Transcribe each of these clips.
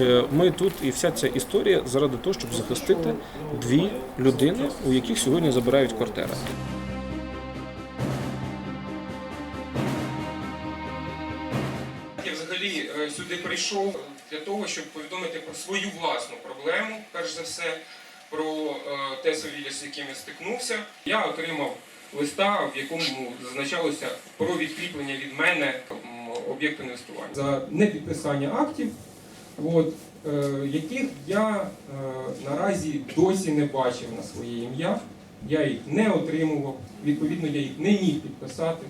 е, ми тут і вся ця історія заради того, щоб захистити дві людини, у яких сьогодні забирають квартири. Я взагалі е, сюди прийшов для того, щоб повідомити про свою власну проблему, перш за все, про е, те совілля, з яким я стикнувся. Я отримав листа, в якому зазначалося про відкріплення від мене об'єкту інвестування за непідписання актів, от, е, яких я е, наразі досі не бачив на своє ім'я. Я їх не отримував, відповідно, я їх не міг підписати.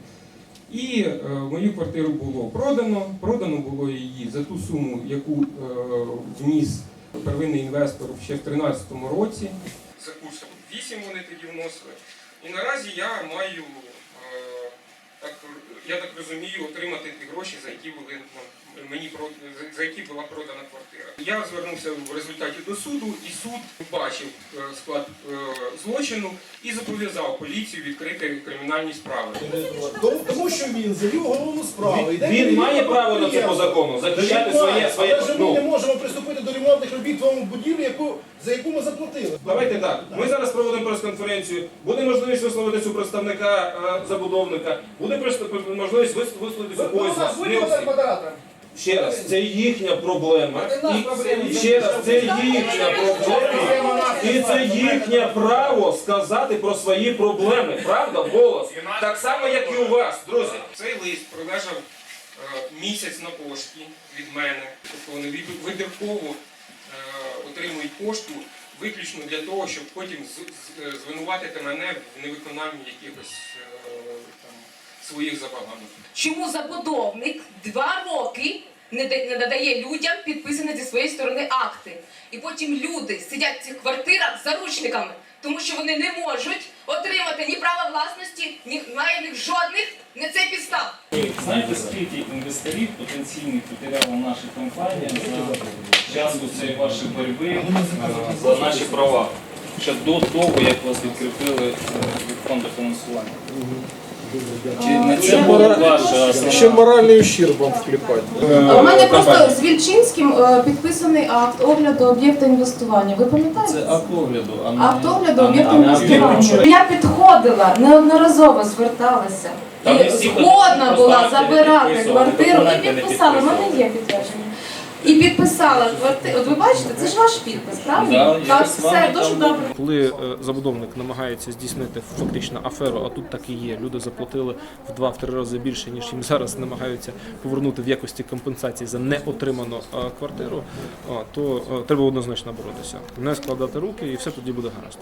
І е, мою квартиру було продано. Продано було її за ту суму, яку вніс первинний інвестор ще в 2013 році. За курсом 8 вони тоді вносили. І наразі я маю, я так розумію, отримати ті гроші, за які були мені про- за- які була продана квартира. Я звернувся в результаті до суду, і суд бачив е, склад е, злочину і зобов'язав поліцію відкрити кримінальні справи. Тому, тому що він завів головну справу. Він перевірка має право на це по закону, захищати своє своє. Але ж ми не Ну, можемо приступити до ремонтних робіт в тому будівлі, яку, за яку ми заплатили. давайте так. Ми зараз проводимо прес-конференцію. Буде можливість висловитися у представника е, забудовника. Буде прес- можливість вис- висловитися Ви, когось з всіх. Ще раз, це їхня проблема. І ще раз, це їхня проблема. І це їхнє право сказати про свої проблеми. Правда, голос. Так само, як і у вас, друзі. Цей лист пролежав е, місяць на пошті від мене. Тобто вони від- е, отримують пошту виключно для того, щоб потім з- з- е, звинуватити мене в невиконанні якихось е, своїх забаганок. Чому забудовник два роки не надає людям підписані зі своєї сторони акти? І потім люди сидять в цих квартирах з заручниками, тому що вони не можуть отримати ні права власності, ні немає жодних не це підстав. Знаєте, скільки інвесторів потенційних потеряло наші компанії за часу цієї вашої боротьби е, за наші права? Ще до того, як вас відкріпили е, від фонду фінансування. Чи Ще моральний ущерб вам вкліпати. У мене просто з Вільчинським е, підписаний акт огляду об'єкта інвестування. Ви пам'ятаєте? Це акт огляду, а не Акт огляду об'єкта інвестування. Я підходила, неодноразово зверталася. Не І всі згодна була забирати квартиру і документи не підписала. У мене є підтвердження. І підписала квартиру. От ви бачите, це ж ваш підпис, Да, правда? я Так, вами все дуже там добре. Коли е, забудовник намагається здійснити фактично аферу, а тут так і є. Люди заплатили в два-три рази більше, ніж їм зараз намагаються повернути в якості компенсації за неотриману е, квартиру, а, то е, треба однозначно боротися. Не складати руки, і все тоді буде гаразд.